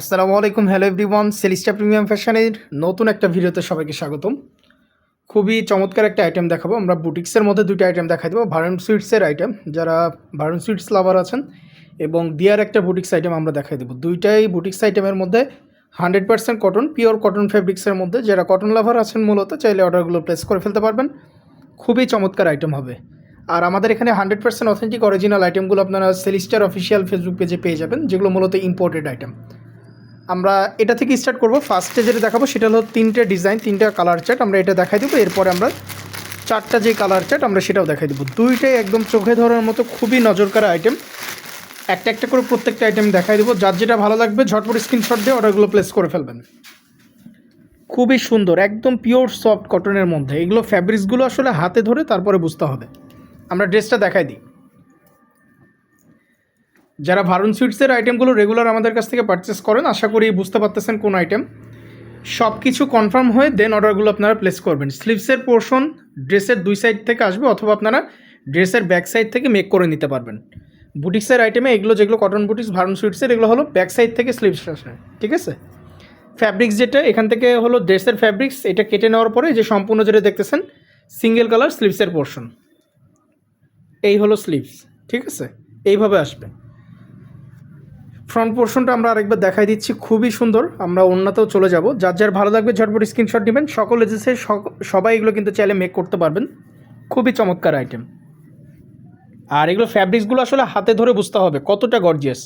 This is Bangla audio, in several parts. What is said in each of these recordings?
আসসালামু আলাইকুম হ্যালো এভরিওয়ান সেলিস্টা প্রিমিয়াম ফ্যাশনের নতুন একটা ভিডিওতে সবাইকে স্বাগতম। খুবই চমৎকার একটা আইটেম দেখাবো, আমরা বুটিক্সের মধ্যে দুটো আইটেম দেখাই দেবো ভারুন সুইটসের আইটেম যারা ভারুন সুইটস লাভার আছেন, এবং দিয়ার একটা বুটিক্স আইটেম আমরা দেখাই দেবো। দুইটাই বুটিক্স আইটেমের মধ্যে hundred percent cotton pure cotton ফেব্রিক্সের মধ্যে, যারা কটন লাভার আছেন মূলত, চাইলে অর্ডারগুলো প্লেস করে ফেলতে পারবেন। খুবই চমৎকার আইটেম হবে। আর আমাদের এখানে হান্ড্রেড পার্সেন্ট অথেন্টিক অরিজিনাল আইটেমগুলো আপনারা সেলিস্টার অফিসিয়াল ফেসবুক পেজে পেয়ে যাবেন, যেগুলো মূলত ইম্পোর্টেড আইটেম আমরা এটা থেকে স্টার্ট করব। ফার্স্টে যেটা দেখাবো সেটা হলো তিনটে ডিজাইন তিনটা কালার চার্ট আমরা এটা দেখাই দেবো। এরপরে আমরা চারটা যে কালার চার্ট আমরা সেটাও দেখাই দেবো। দুইটাই একদম চোখে ধরার মতো খুবই নজরকাড়া আইটেম একটা একটা করে প্রত্যেকটা আইটেম দেখাই দেবো। যার যেটা ভালো লাগবে ঝটপট স্ক্রিনশট দিয়ে অর্ডারগুলো প্লেস করে ফেলবেন। খুবই সুন্দর, একদম পিওর সফট কটনের মধ্যে। এগুলো ফ্যাব্রিক্সগুলো আসলে হাতে ধরে তারপরে বুঝতে হবে। আমরা ড্রেসটা দেখাই দিই। যারা ভারুন সুইটসের আইটেমগুলো রেগুলার আমাদের কাছ থেকে পারচেস করেন, আশা করি বুঝতে পারতেছেন কোন আইটেম সব কিছু কনফার্ম হয়ে দেন অর্ডারগুলো আপনারা প্লেস করবেন। স্লিভসের পোর্শন ড্রেসের দুই সাইড থেকে আসবে অথবা আপনারা ড্রেসের ব্যাক সাইড থেকে মেক করে নিতে পারবেন। বুটিক্সের আইটেমে এগুলো যেগুলো কটন বুটিক্স ভারুন সুইটসের এগুলো হলো ব্যাক সাইড থেকে স্লিভস আসে ঠিক আছে? ফ্যাব্রিক্স যেটা, এখান থেকে হলো ড্রেসের ফ্যাব্রিক্স এটা কেটে নেওয়ার পরে যে সম্পূর্ণ যেটা দেখতেছেন সিঙ্গেল কালার স্লিভসের পোর্শন এই হলো স্লিভস ঠিক আছে? এইভাবে আসবে। ফ্রন্ট পোর্শনটা আমরা আরেকবার দেখাই দিচ্ছি, খুবই সুন্দর। আমরা অন্যতেও চলে যাব। যার যার ভালো লাগবে, ঝটপট স্ক্রিনশট নেবেন। সকল এজেন্সের সবাই এগুলো কিন্তু চাইলে মেক করতে পারবেন। খুবই চমৎকার আইটেম আর এগুলো ফ্যাব্রিক্সগুলো আসলে হাতে ধরে বুঝতে হবে, কতটা গর্জিয়াস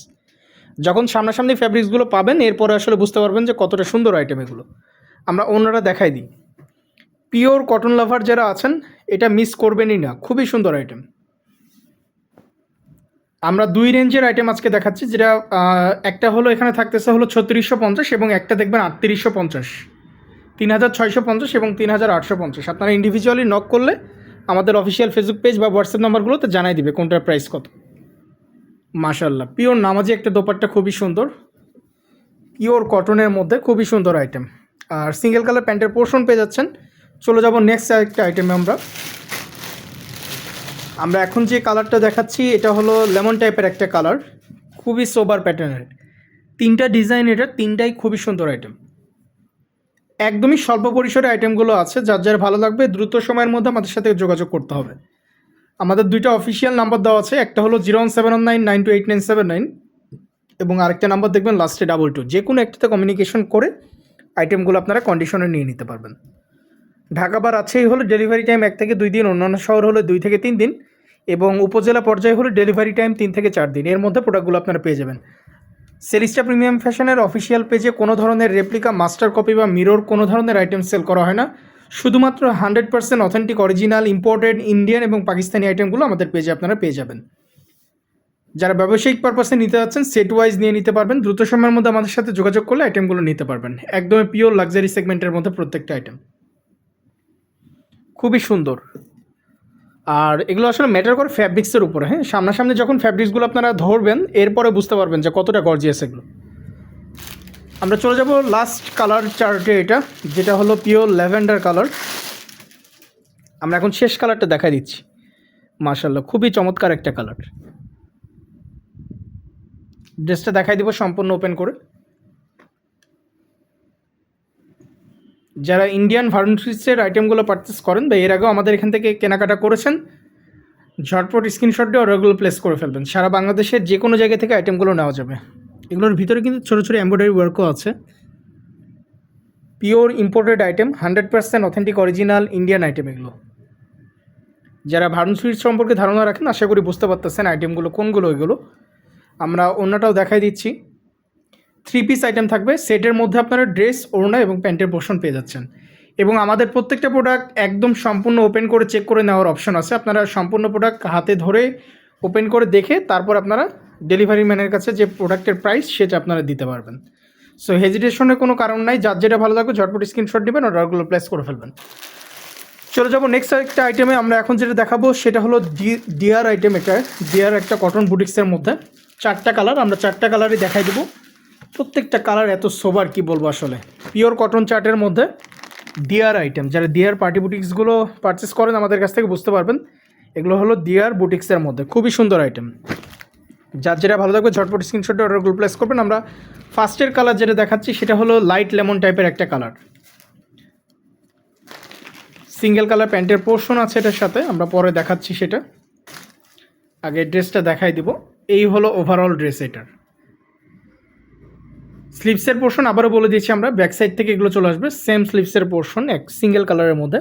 যখন সামনাসামনি ফ্যাব্রিক্সগুলো পাবেন, এরপরে আসলে বুঝতে পারবেন যে কতটা সুন্দর আইটেম এগুলো। আমরা অন্যরা দেখাই দিই। পিওর কটন লাভার যারা আছেন, এটা মিস করবেনই না। খুবই সুন্দর আইটেম আমরা দুই রেঞ্জের আইটেম আজকে দেখাচ্ছি, যেটা একটা হলো এখানে থাকতেছে হলো ছত্রিশশো পঞ্চাশ এবং একটা দেখবেন আটত্রিশশো পঞ্চাশ। তিন হাজার ছয়শো পঞ্চাশ এবং তিন হাজার আটশো পঞ্চাশ। আপনারা ইন্ডিভিজুয়ালি নক করলে আমাদের অফিসিয়াল ফেসবুক পেজ বা হোয়াটসঅ্যাপ নাম্বারগুলোতে জানাই দিবে কোনটার প্রাইস কত। মাশাল্লাহ পিওর নামাজি একটা দোপাট্টা খুবই সুন্দর। পিওর কটনের মধ্যে খুবই সুন্দর আইটেম আর সিঙ্গেল কালার প্যান্টের পোর্শন পেয়ে যাচ্ছেন। চলে যাব নেক্সট একটা আইটেমে আমরা। আমরা এখন যে কালারটা দেখাচ্ছি, এটা হলো লেমন টাইপের একটা কালার, খুবই সোবার প্যাটার্নের তিনটা ডিজাইন এটা তিনটাই খুবই সুন্দর আইটেম একদমই স্বল্প পরিসরে আইটেমগুলো আছে, যার যার ভালো লাগবে, দ্রুত সময়ের মধ্যে আমাদের সাথে যোগাযোগ করতে হবে। আমাদের দুইটা অফিসিয়াল নাম্বার দেওয়া আছে, একটা হলো zero one seven nine nine two eight nine seven nine এবং আরেকটা নাম্বার দেখবেন লাস্টে ডাবল টু যে কোনো একটাতে কমিউনিকেশন করে আইটেমগুলো আপনারা কন্ডিশনে নিয়ে নিতে পারবেন। ঢাকা বা রাজশাহী হলে ডেলিভারি টাইম এক থেকে দুই দিন, অন্যান্য শহর হলে দুই থেকে তিন দিন এবং উপজেলা পর্যায়ে হলো ডেলিভারি টাইম তিন থেকে চার দিন। এর মধ্যে প্রোডাক্টগুলো আপনারা পেয়ে যাবেন। সেলিস্টা প্রিমিয়াম ফ্যাশনের অফিসিয়াল পেজে কোনো ধরনের রেপ্লিকা মাস্টার কপি বা মিরর কোনো ধরনের আইটেম সেল করা হয় না। শুধুমাত্র hundred percent authentic original imported Indian এবং পাকিস্তানি আইটেমগুলো আমাদের পেজে আপনারা পেয়ে যাবেন। যারা ব্যবসায়িক পারপাসে নিতে যাচ্ছেন সেট ওয়াইজ নিয়ে নিতে পারবেন। দ্রুত সময়ের মধ্যে আমাদের সাথে যোগাযোগ করলে আইটেমগুলো নিতে পারবেন। একদমই পিওর লাক্সারি সেগমেন্টের মধ্যে প্রত্যেকটা আইটেম খুবই সুন্দর। আর এগুলো আসলে ম্যাটার করে ফ্যাব্রিক্সের উপরে হ্যাঁ? সামনাসামনি যখন ফ্যাব্রিক্সগুলো আপনারা ধরবেন, এরপরে বুঝতে পারবেন যে কতটা গর্জিয়াস এগুলো। আমরা চলে যাব লাস্ট কালার চার্টে এটা, যেটা হলো পিওর ল্যাভেন্ডার কালার আমরা এখন শেষ কালারটা দেখাই দিচ্ছি। মার্শাল্লাহ খুবই চমৎকার একটা কালার ড্রেসটা দেখাই দিব সম্পূর্ণ ওপেন করে। যারা ইন্ডিয়ান ভার্নিসের আইটেমগুলো পারচেস করেন, বা এর আগেও আমাদের এখান থেকে কেনাকাটা করেছেন, ঝটপট স্ক্রিনশট দিয়ে অর্ডারগুলো প্লেস করে ফেলবেন। সারা বাংলাদেশের যে কোনো জায়গা থেকে আইটেমগুলো নেওয়া যাবে। এগুলোর ভিতরে কিন্তু ছোটো ছোটো এমব্রয়ডারি ওয়ার্কও আছে। Pure imported item hundred percent authentic original Indian item এগুলো। যারা ভারুন সুইট সম্পর্কে ধারণা রাখেন, আশা করি বুঝতে পারতেছেন আইটেমগুলো কোনগুলো এগুলো। আমরা অন্যটাও দেখাই দিচ্ছি। থ্রি পিস আইটেম থাকবে। সেটের মধ্যে আপনারা ড্রেস ওড়না এবং প্যান্টের পোর্শন পেয়ে যাচ্ছেন। এবং আমাদের প্রত্যেকটা প্রোডাক্ট একদম সম্পূর্ণ ওপেন করে চেক করে নেওয়ার অপশন আছে। আপনারা সম্পূর্ণ প্রোডাক্ট হাতে ধরে ওপেন করে দেখে তারপর আপনারা ডেলিভারি ম্যানের কাছে যে প্রোডাক্টের প্রাইস সেটা আপনারা দিতে পারবেন। সো হেজিটেশনের কোনো কারণ নাই। যার যেটা ভালো লাগবে ঝটপট স্ক্রিনশট নেবেন অর্ডারগুলো প্লেস করে ফেলবেন। চলে যাব নেক্সট একটা আইটেমে আমরা এখন যেটা দেখাবো সেটা হলো ডিয়ার আইটেম এটা। ডিয়ার একটা কটন বুটিক্সের মধ্যে। চারটা কালার আমরা চারটা কালারই দেখাই দেবো। প্রত্যেকটা কালার এত সোবার, কি বলব আসলে? পিওর কটন চার্টের মধ্যে ডিয়ার আইটেম যারা ডিয়ার পার্টি বুটিক্সগুলো পারচেস করেন, আমাদের কাছ থেকে বুঝতে পারবেন। এগুলো হলো ডিয়ার বুটিক্সের মধ্যে। খুবই সুন্দর আইটেম যার যেটা ভালো থাকবে, ঝটপট স্ক্রিনশটে অর্ডারগুলো প্লেস করবেন। আমরা ফার্স্টের কালার যেটা দেখাচ্ছি, সেটা হলো লাইট লেমন টাইপের একটা কালার সিঙ্গেল কালার প্যান্টের পোর্শন আছে এটার সাথে। আমরা পরে দেখাচ্ছি সেটা। আগে ড্রেসটা দেখাই দিব। এই হলো ওভারঅল ড্রেস এটার। স্লিপসের পোর্শন আবারও বলে দিয়েছি আমরা। ব্যাক সাইড থেকে এগুলো চলে আসবে। সেম স্লিপসের পোর্শন এক সিঙ্গেল কালারের মধ্যে।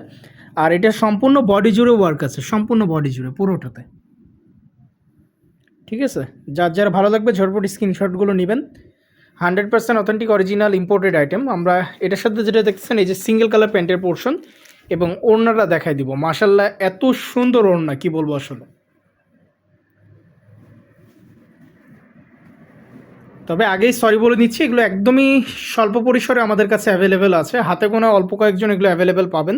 আর এটা সম্পূর্ণ বডি জুড়ে ওয়ার্ক আছে, সম্পূর্ণ বডি জুড়ে, পুরোটাতে। ঠিক আছে? যার যার ভালো লাগবে, ঝটপট স্ক্রিনশটগুলো নেবেন। Hundred percent authentic original imported item আমরা এটার সাথে যেটা দেখছেন এই যে সিঙ্গেল কালার প্যান্টের পোর্শন এবং ওড়নাটা দেখাই দিব। মাসাল্লাহ এত সুন্দর ওড়না, কি বলব আসলে? তবে আগেই সরি বলে নিচ্ছি, এগুলো একদমই স্বল্প পরিসরে আমাদের কাছে অ্যাভেলেবেল আছে। হাতে গোনা অল্প কয়েকজন এগুলো অ্যাভেলেবেল পাবেন।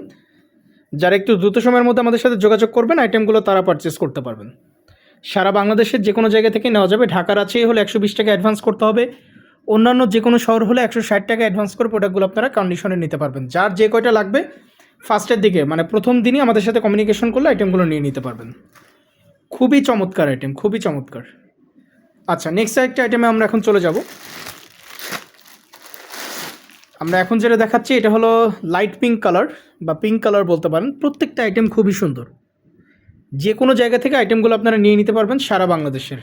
যারা একটু দ্রুত সময়ের মধ্যে আমাদের সাথে যোগাযোগ করবেন আইটেমগুলো তারা পারচেস করতে পারবেন। সারা বাংলাদেশের যে কোনো জায়গা থেকে নেওয়া যাবে। ঢাকার আছেই হলে একশো বিশ টাকা অ্যাডভান্স করতে হবে। অন্যান্য যে কোনো শহর হলে একশো ষাট টাকা অ্যাডভান্স করে প্রোডাক্টগুলো আপনারা কন্ডিশনে নিতে পারবেন। যার যে কয়টা লাগবে ফার্স্টের দিকে মানে প্রথম দিনই আমাদের সাথে কমিউনিকেশন করলে আইটেমগুলো নিয়ে নিতে পারবেন। খুবই চমৎকার আইটেম খুবই চমৎকার। আচ্ছা নেক্সট একটা আইটেমে আমরা এখন চলে যাব। আমরা এখন যেটা দেখাচ্ছি, এটা হলো লাইট পিঙ্ক কালার বা পিঙ্ক কালার বলতে পারেন। প্রত্যেকটা আইটেম খুবই সুন্দর। যে কোনো জায়গা থেকে আইটেমগুলো আপনারা নিয়ে নিতে পারবেন সারা বাংলাদেশের।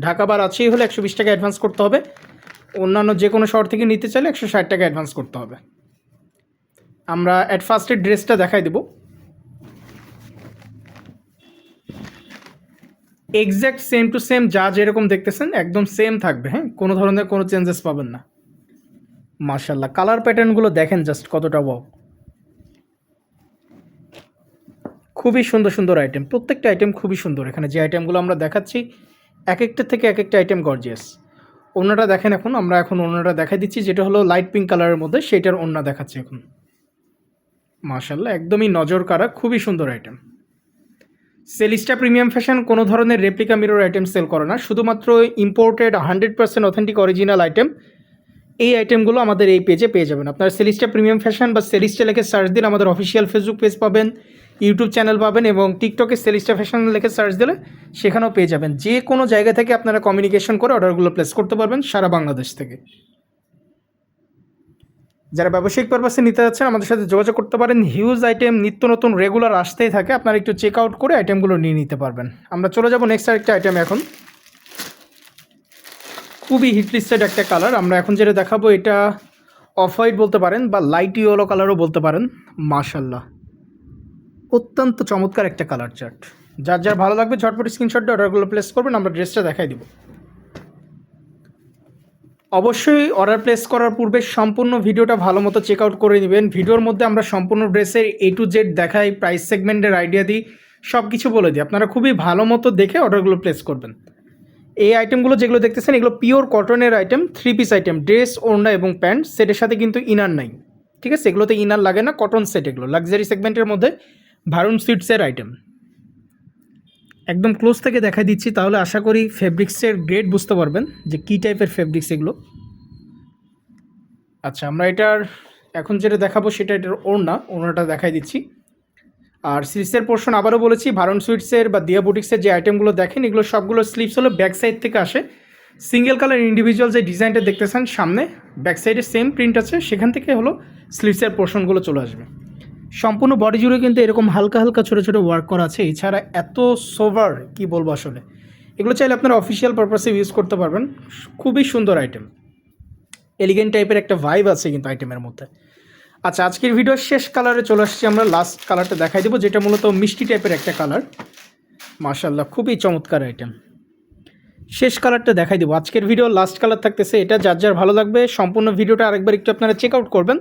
ঢাকা বার আছেই হলে একশো বিশ টাকা অ্যাডভান্স করতে হবে। অন্যান্য যে কোনো শহর থেকে নিতে চাইলে একশো ষাট টাকা অ্যাডভান্স করতে হবে। আমরা অ্যাট ফার্স্টের ড্রেসটা দেখাই দেবো। এক্স্যাক্ট সেম টু সেম যা যেরকম দেখতেছেন, একদম সেম থাকবে হ্যাঁ? কোনো ধরনের কোনো চেঞ্জেস পাবেন না। মার্শাল্লাহ কালার প্যাটার্নগুলো দেখেন জাস্ট কতটা ওয়াও খুবই সুন্দর সুন্দর আইটেম প্রত্যেকটা আইটেম খুবই সুন্দর। এখানে যে আইটেমগুলো আমরা দেখাচ্ছি এক একটা থেকে এক একটা আইটেম গর্জিয়াস ওনাটা দেখেন এখন, আমরা এখন ওনাটা দেখাই দিচ্ছি, যেটা হলো লাইট পিঙ্ক কালারের মধ্যে, সেটার ওনা দেখাচ্ছি এখন। মার্শাল্লাহ একদমই নজর কারা খুবই সুন্দর আইটেম সেলিস্টা প্রিমিয়াম ফ্যাশন কোনো ধরনের রেপ্লিকা মিরর আইটেম সেল করে না। শুধুমাত্র imported hundred percent authentic original item এই আইটেমগুলো আমাদের এই পেজে পেয়ে যাবেন। আপনারা সেলিস্টা প্রিমিয়াম ফ্যাশন বা সেলিস্টা লেখে সার্চ দিলে আমাদের অফিসিয়াল ফেসবুক পেজ পাবেন ইউটিউব চ্যানেল পাবেন এবং টিকটকে সেলিস্টা ফ্যাশন লেখে সার্চ দিলে সেখানেও পেয়ে যাবেন। যে কোনো জায়গা থেকে আপনারা কমিউনিকেশন করে অর্ডারগুলো প্লেস করতে পারবেন সারা বাংলাদেশ থেকে। যারা ব্যবসায়িক পারপাসে নিতে যাচ্ছেন, আমাদের সাথে যোগাযোগ করতে পারেন। হিউজ আইটেম নিত্য নতুন রেগুলার আসতেই থাকে। আপনারা একটু চেক আউট করে আইটেমগুলো নিয়ে নিতে পারবেন। আমরা চলে যাব নেক্সট আরেকটা আইটেম এখন। খুবই হিট লিস্টেড একটা কালার আমরা এখন যেটা দেখাবো, এটা অফ হোয়াইট বলতে পারেন বা লাইট ইয়েলো কালারও বলতে পারেন। মাশাল্লাহ অত্যন্ত চমৎকার একটা কালার চার্ট যার যার ভালো লাগবে, ঝটপট স্ক্রিনশটটা অর্ডারগুলো প্লেস করবেন। আমরা ড্রেসটা দেখাই দিব। অবশ্যই অর্ডার প্লেস করার পূর্বে সম্পূর্ণ ভিডিওটা ভালো মতো চেক আউট করে নেবেন। ভিডিওর মধ্যে আমরা সম্পূর্ণ ড্রেসের এ টু জেড দেখাই প্রাইস সেগমেন্টের আইডিয়া দিই সব কিছু বলে দিই। আপনারা খুবই ভালো মতো দেখে অর্ডারগুলো প্লেস করবেন। এই আইটেমগুলো যেগুলো দেখতেছেন, এগুলো পিওর কটনের item three piece item dress ওড়না এবং প্যান্ট সেটের সাথে কিন্তু ইনার নাই। ঠিক আছে? এগুলোতে ইনার লাগে না কটন সেট এগুলো লাক্সারি সেগমেন্টের মধ্যে ভারুন সুইটসের আইটেম একদম ক্লোজ থেকে দেখা দিচ্ছি, তাহলে আশা করি ফেব্রিক্সের গ্রেড বুঝতে পারবেন যে কী টাইপের ফেব্রিক্স এগুলো। আচ্ছা আমরা এটার, এখন যেটা দেখাবো সেটা এটার ওড়না, ওড়নাটা দেখাই দিচ্ছি। আর স্লিপসের পোর্শন আবারও বলেছি ভারন সুইটসের বা দিয়া বুটিক্সের যে আইটেমগুলো দেখেন, এগুলো সবগুলো স্লিপস হলো ব্যাক সাইড থেকে আসে। সিঙ্গেল কালার ইন্ডিভিজুয়াল যে ডিজাইনটা দেখতেছেন সামনে ব্যাক সাইডে সেম প্রিন্ট আছে, সেখান থেকে হলো স্লিপসের পোর্শনগুলো চলে আসবে। সম্পূর্ণ বডি জুড়ে কিন্তু এরকম হালকা হালকা ছোটো ছোটো ওয়ার্ক করা আছে। এছাড়া এত সোভার কি বলব আসলে? এগুলো চাইলে আপনারা অফিসিয়াল পারপাসে ইউজ করতে পারবেন। খুবই সুন্দর আইটেম এলিগেন্ট টাইপের একটা ভাইব আছে কিন্তু আইটেমের মধ্যে। আচ্ছা আজকের ভিডিওর শেষ কালারে চলে আসছি আমরা। লাস্ট কালারটা দেখাই দেবো, যেটা মূলত মিষ্টি টাইপের একটা কালার মাশাল্লাহ খুবই চমৎকার আইটেম শেষ কালারটা দেখাই দেবো। আজকের ভিডিও লাস্ট কালার থাকতেছে। এটা যার যার ভালো লাগবে, সম্পূর্ণ ভিডিওটা আরেকবার একটু আপনারা চেক আউট করবেন।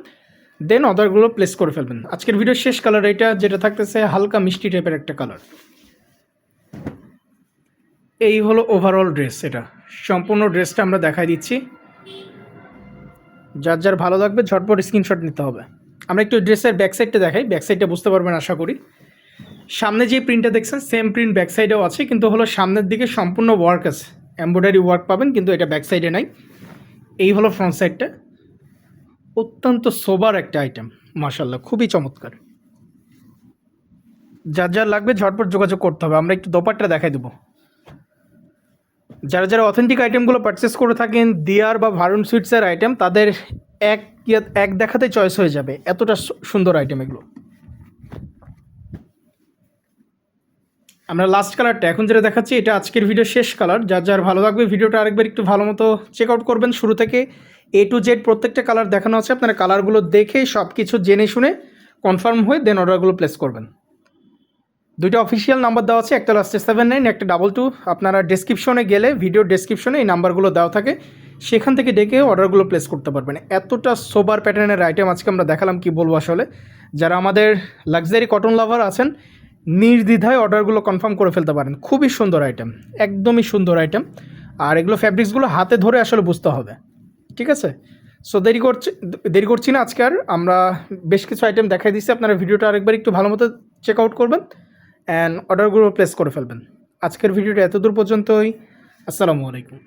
দেন অর্ডারগুলো প্লেস করে ফেলবেন। আজকের ভিডিওর শেষ কালার এটা যেটা থাকতেছে হালকা মিষ্টি টাইপের একটা কালার এই হলো ওভারঅল ড্রেস এটা। সম্পূর্ণ ড্রেসটা আমরা দেখাই দিচ্ছি। যার যার ভালো লাগবে ঝটপট স্ক্রিনশট নিতে হবে। আমরা একটু ড্রেসের ব্যাক সাইডটা দেখাই। ব্যাক সাইডটা বুঝতে পারবেন, আশা করি। সামনে যে প্রিন্টটা দেখছেন সেম প্রিন্ট ব্যাক সাইডেও আছে, কিন্তু হলো সামনের দিকে সম্পূর্ণ ওয়ার্ক আছে। এমব্রয়ডারি ওয়ার্ক পাবেন, কিন্তু এটা ব্যাক সাইডে নাই। এই হলো ফ্রন্ট সাইডটা অত্যন্ত সোবার একটা আইটেম মাশাল্লাহ খুবই চমৎকার। যার যার লাগবে ঝটপট যোগাযোগ করতে হবে, আমরা একটু দোপাট্টা দেখাই দেবো। যারা যারা অথেন্টিক আইটেমগুলো পারচেস করে থাকেন, দিয়ার বা ভারুন সুইটসের আইটেম তাদের এক এক দেখাতে চয়েস হয়ে যাবে, এতটা সুন্দর আইটেম এগুলো। আমরা লাস্ট কালারটা এখন যেটা দেখাচ্ছি, এটা আজকের ভিডিও শেষ কালার যার যার ভালো লাগবে ভিডিওটা আরেকবার একটু ভালো মতো চেক আউট করবেন শুরু থেকে। এ টু জেড প্রত্যেকটা কালার দেখানো আছে, আপনারা কালারগুলো দেখে সব কিছু জেনে শুনে কনফার্ম হয়ে দেন অর্ডারগুলো প্লেস করবেন। দুইটা অফিসিয়াল নাম্বার দেওয়া আছে, একটা লাস্টে সেভেন নাইন একটা ডাবল টু আপনারা ডেসক্রিপশনে গেলে ভিডিও ডেসক্রিপশনে এই নাম্বারগুলো দেওয়া থাকে, সেখান থেকে ডেকে অর্ডারগুলো প্লেস করতে পারবেন। এতটা সোবার প্যাটার্নের আইটেম আজকে আমরা দেখালাম, কি বলব আসলে? যারা আমাদের লাক্সারি কটন লাভার আছেন, নির্দ্বিধায় অর্ডারগুলো কনফার্ম করে ফেলতে পারেন। খুবই সুন্দর আইটেম একদমই সুন্দর আইটেম আর এগুলো ফ্যাব্রিক্সগুলো হাতে ধরে আসলে বুঝতে হবে। ঠিক আছে? সো দেরি করছি দেরি করছি না আজকে আর। আমরা বেশ কিছু আইটেম দেখাই দিচ্ছি আপনারা ভিডিওটা আরেকবার একটু ভালো মতো চেক আউট করবেন অ্যান্ড অর্ডারগুলো প্লেস করে ফেলবেন। আজকের ভিডিওটা এত দূর পর্যন্তই। আসসালামু আলাইকুম।